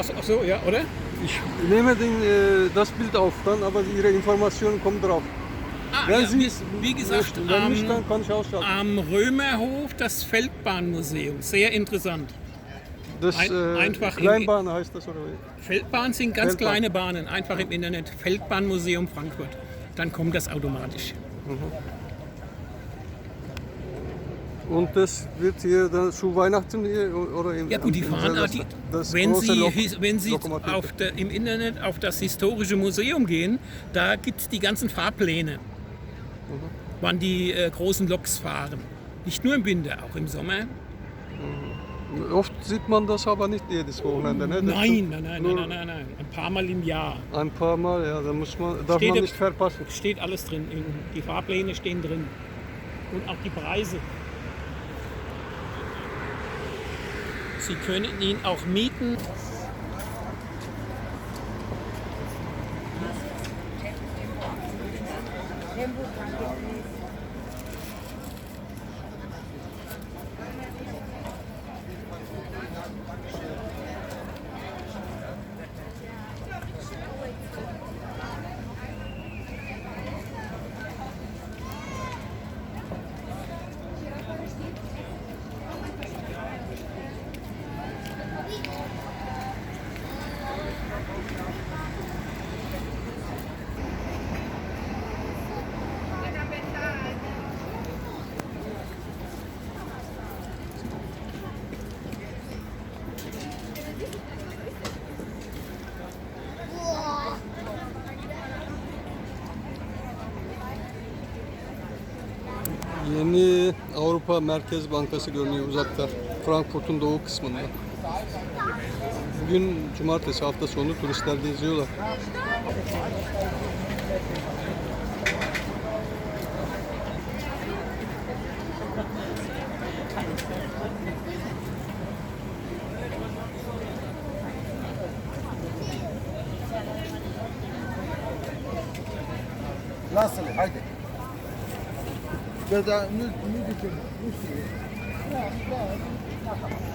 Ach, so- ach so, ja, oder? Ich nehme den, äh, das Bild auf dann, aber Ihre Informationen kommen drauf. Ah, Wenn ja, Sie wie, es wie gesagt, möchten, nicht, am, dann kann ich ausschalten. am Römerhof das Feldbahnmuseum. Sehr interessant. Das ein- äh, einfach in- Kleinbahn heißt das oder wie? Feldbahnen sind ganz Feldbahn. kleine Bahnen. Einfach im Internet. Feldbahnmuseum Frankfurt. Dann kommt das automatisch. Und das wird hier dann zu Weihnachten hier oder im Ja gut, die fahren, ah, Silvester? die, das wenn Sie, Lok- wenn Sie der, im Internet auf das historische Museum gehen, da gibt es die ganzen Fahrpläne, wann die äh, großen Loks fahren. Nicht nur im Winter, auch im Sommer. Oft sieht man das aber nicht jedes Wochenende, ne? Das Nein, nein, nein, nur nein, nein, nein. Ein paar Mal im Jahr. Ein paar Mal, ja, da muss man, darf Steht man nicht verpassen. Steht alles drin. Die Fahrpläne stehen drin. Und auch die Preise. Sie können ihn auch mieten. Yeni Avrupa Merkez Bankası görünüyor uzakta. Frankfurt'un doğu kısmında. Bugün cumartesi hafta sonu turistler geziyorlar. Nasıl? Haydi. Burada ne ne diyeceğim? Ne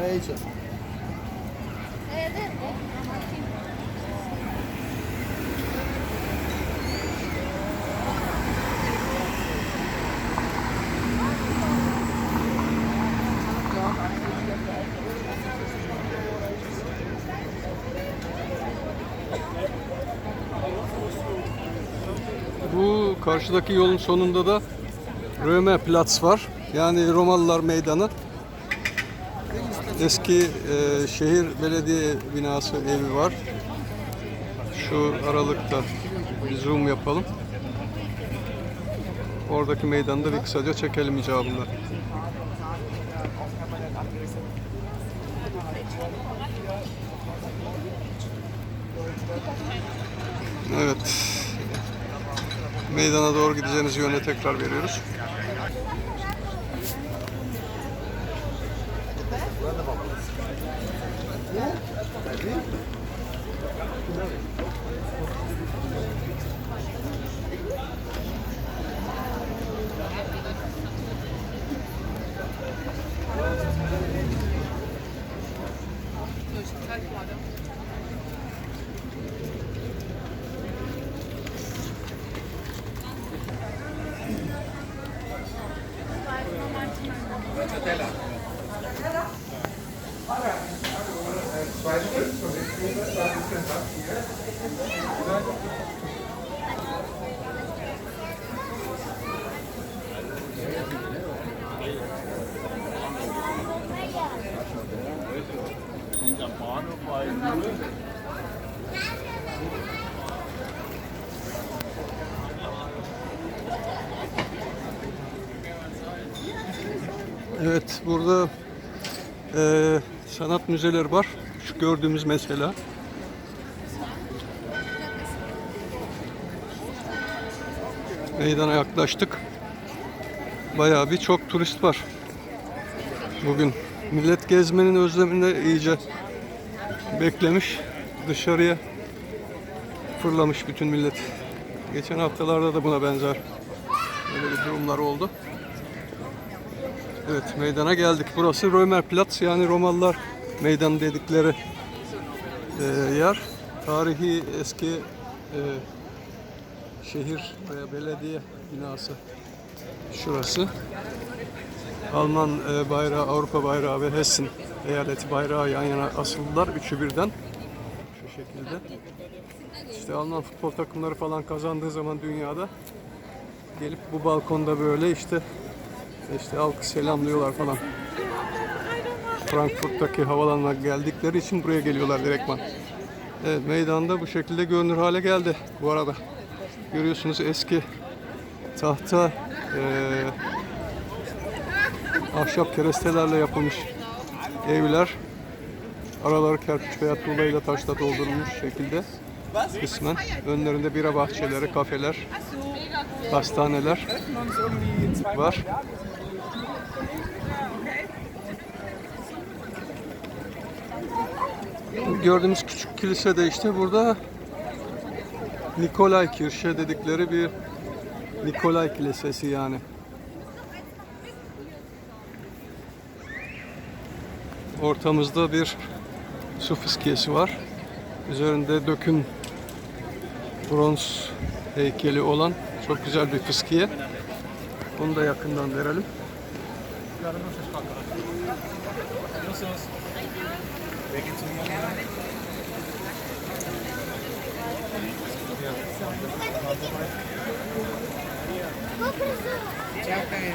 Neyse. Bu karşıdaki yolun sonunda da Römer Platz var. Yani Romalılar Meydanı. Eski e, şehir belediye binası evi var. Şu aralıkta bir zoom yapalım. Oradaki meydanda bir kısaca çekelim icabında. Evet. Meydana doğru gideceğiniz yöne tekrar veriyoruz. Tela. Evet, burada eee, sanat müzeleri var. Şu gördüğümüz mesela. Meydana yaklaştık. Bayağı bir çok turist var. Bugün millet gezmenin özleminde iyice beklemiş. Dışarıya fırlamış bütün millet. Geçen haftalarda da buna benzer böyle bir durumlar oldu. Evet meydana geldik. Burası Römerplatz yani Romalılar meydanı dedikleri e, yer. Tarihi eski e, şehir veya belediye binası şurası. Alman e, bayrağı, Avrupa bayrağı ve Hessen eyaleti bayrağı yan yana asıldılar. Üçü birden. Şu şekilde. İşte Alman futbol takımları falan kazandığı zaman dünyada gelip bu balkonda böyle işte işte halkı selamlıyorlar falan. Frankfurt'taki havalanına geldikleri için buraya geliyorlar direktman. Evet meydanda bu şekilde görünür hale geldi bu arada. Görüyorsunuz eski tahta eee ahşap kerestelerle yapılmış evler. Araları kerpiç veya tuğlayla taşla doldurulmuş şekilde kısmen. Önlerinde bira bahçeleri, kafeler, hastaneler var. Gördüğümüz küçük kilise de işte burada Nikolay Kirşe dedikleri bir Nikolay Kilisesi yani. Ortamızda bir su fıskiyesi var. Üzerinde döküm bronz heykeli olan çok güzel bir fıskiye. Onu da yakından verelim. Yarın o ses kalkar. Nasılsınız? Peki tutmam. Çok iyi.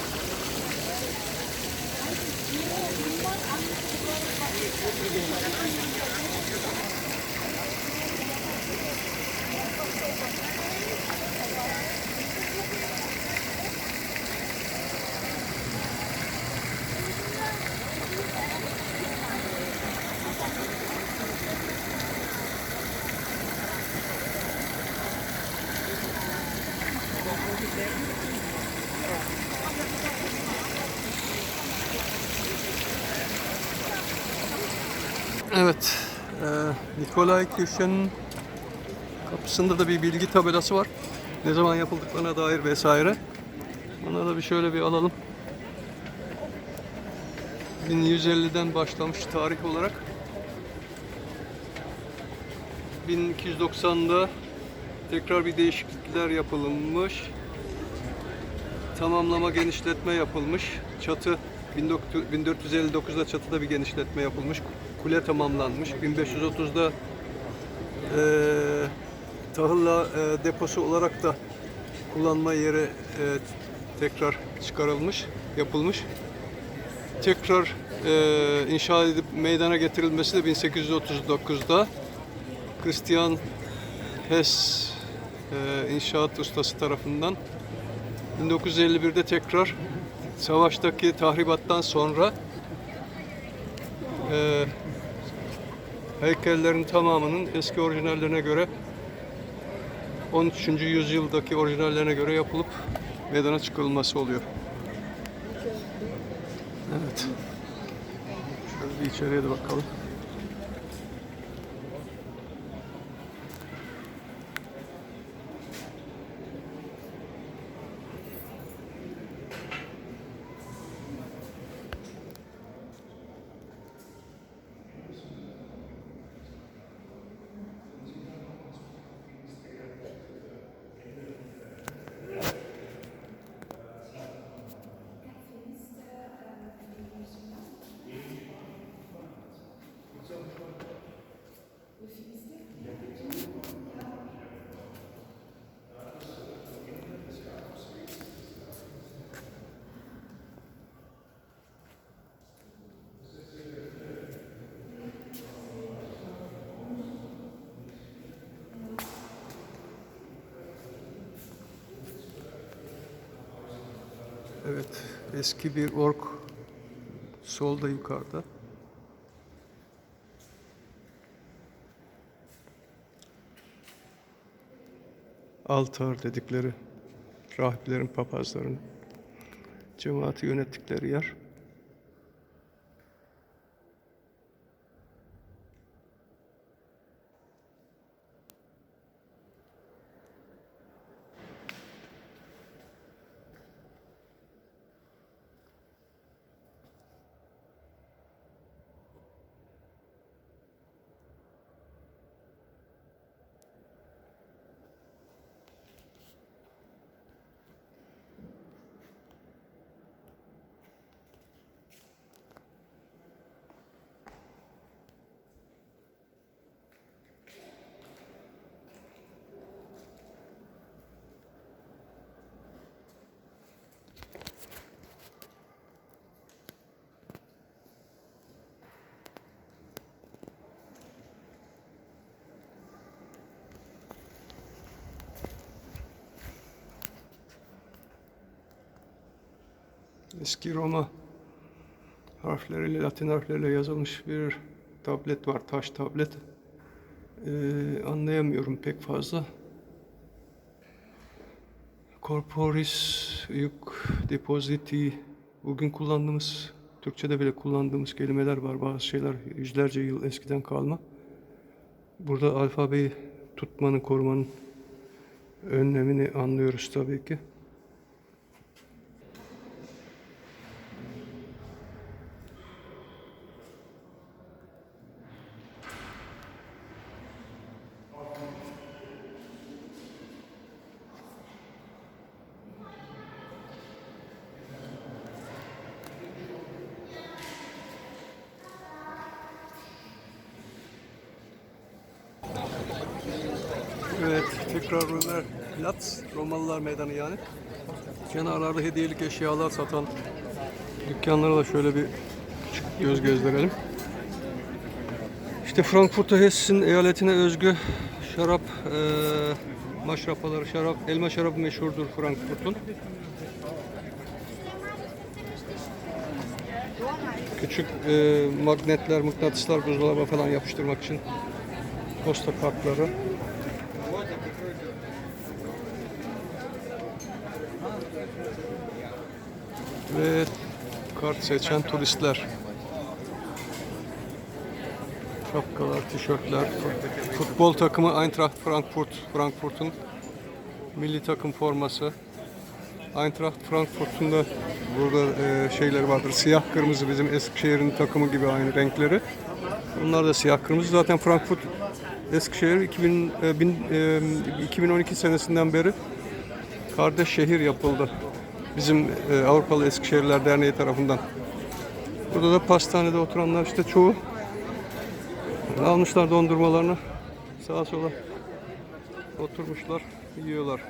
頑張れ。Evet, e, Nikolay Kirşen'in kapısında da bir bilgi tabelası var. Ne zaman yapıldıklarına dair vesaire. Ona da bir şöyle bir alalım. 1150'den başlamış tarih olarak. 1290'da tekrar bir değişiklikler yapılmış. Tamamlama genişletme yapılmış. Çatı 1459'da çatıda bir genişletme yapılmış. Kule tamamlanmış. 1530'da eee tahılla eee, deposu olarak da kullanma yeri eee, tekrar çıkarılmış, yapılmış. Tekrar eee, inşa edip meydana getirilmesi de 1839'da Christian Hess eee, inşaat ustası tarafından 1951'de tekrar savaştaki tahribattan sonra eee heykellerin tamamının eski orijinallerine göre 13. yüzyıldaki orijinallerine göre yapılıp meydana çıkarılması oluyor. Evet. Şöyle bir içeriye de bakalım. Eski bir ork solda yukarıda. Altar dedikleri rahiplerin, papazların cemaati yönettikleri yer. Eski Roma harfleriyle, Latin harfleriyle yazılmış bir tablet var, taş tablet. Ee, anlayamıyorum pek fazla. Corporis yük depositi bugün kullandığımız Türkçe'de bile kullandığımız kelimeler var. Bazı şeyler yüzlerce yıl eskiden kalma. Burada alfabeyi tutmanın, korumanın önlemini anlıyoruz tabii ki. Evet, tekrar Römer Platz, Romalılar Meydanı yani. Kenarlarda hediyelik eşyalar satan dükkanlara da şöyle bir göz gezdirelim. İşte Frankfurt'ta Hessin eyaletine özgü şarap eee maşrapaları, şarap, elma şarabı meşhurdur Frankfurt'un. Küçük eee, magnetler, mıknatıslar buzdolabına falan yapıştırmak için posta kartları. Ve kart seçen turistler. Şapkalar, tişörtler. Futbol takımı Eintracht Frankfurt, Frankfurt'un milli takım forması. Eintracht Frankfurt'un da burada e, şeyleri vardır. Siyah kırmızı bizim Eskişehir'in takımı gibi aynı renkleri. Bunlar da siyah kırmızı. Zaten Frankfurt Eskişehir 2000, e, bin- e, 2012 senesinden beri kardeş şehir yapıldı. Bizim e, Avrupalı Eskişehirler Derneği tarafından. Burada da pastanede oturanlar işte çoğu almışlar dondurmalarını sağa sola oturmuşlar yiyorlar.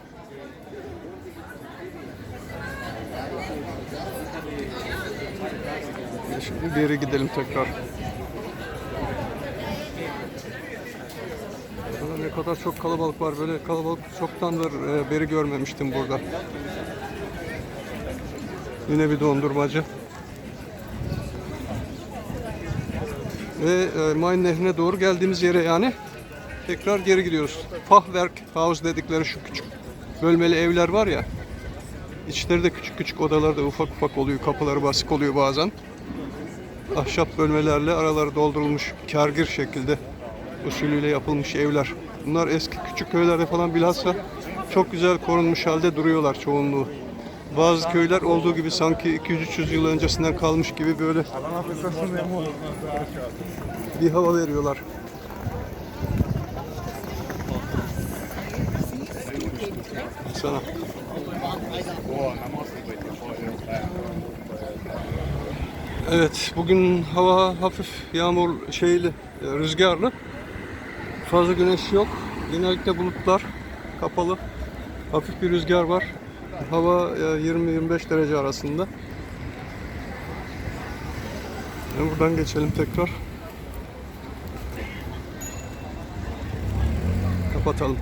Şimdi yere gidelim tekrar. Burada ne kadar çok kalabalık var. Böyle kalabalık çoktandır e, beri görmemiştim burada. Yine bir dondurmacı. Ve e, Main Nehri'ne doğru geldiğimiz yere yani tekrar geri gidiyoruz. Fachwerk House dedikleri şu küçük bölmeli evler var ya. İçleri de küçük küçük odalar da ufak ufak oluyor. Kapıları basık oluyor bazen. Ahşap bölmelerle araları doldurulmuş kargir şekilde usulüyle yapılmış evler. Bunlar eski küçük köylerde falan bilhassa çok güzel korunmuş halde duruyorlar çoğunluğu. Bazı köyler olduğu gibi sanki 200-300 yıl öncesinden kalmış gibi böyle bir hava veriyorlar. Sana. Evet, bugün hava hafif yağmur şeyli, e, rüzgarlı. Fazla güneş yok. Genellikle bulutlar kapalı. Hafif bir rüzgar var. Hava e, 20-25 derece arasında. Yani buradan geçelim tekrar. Kapatalım.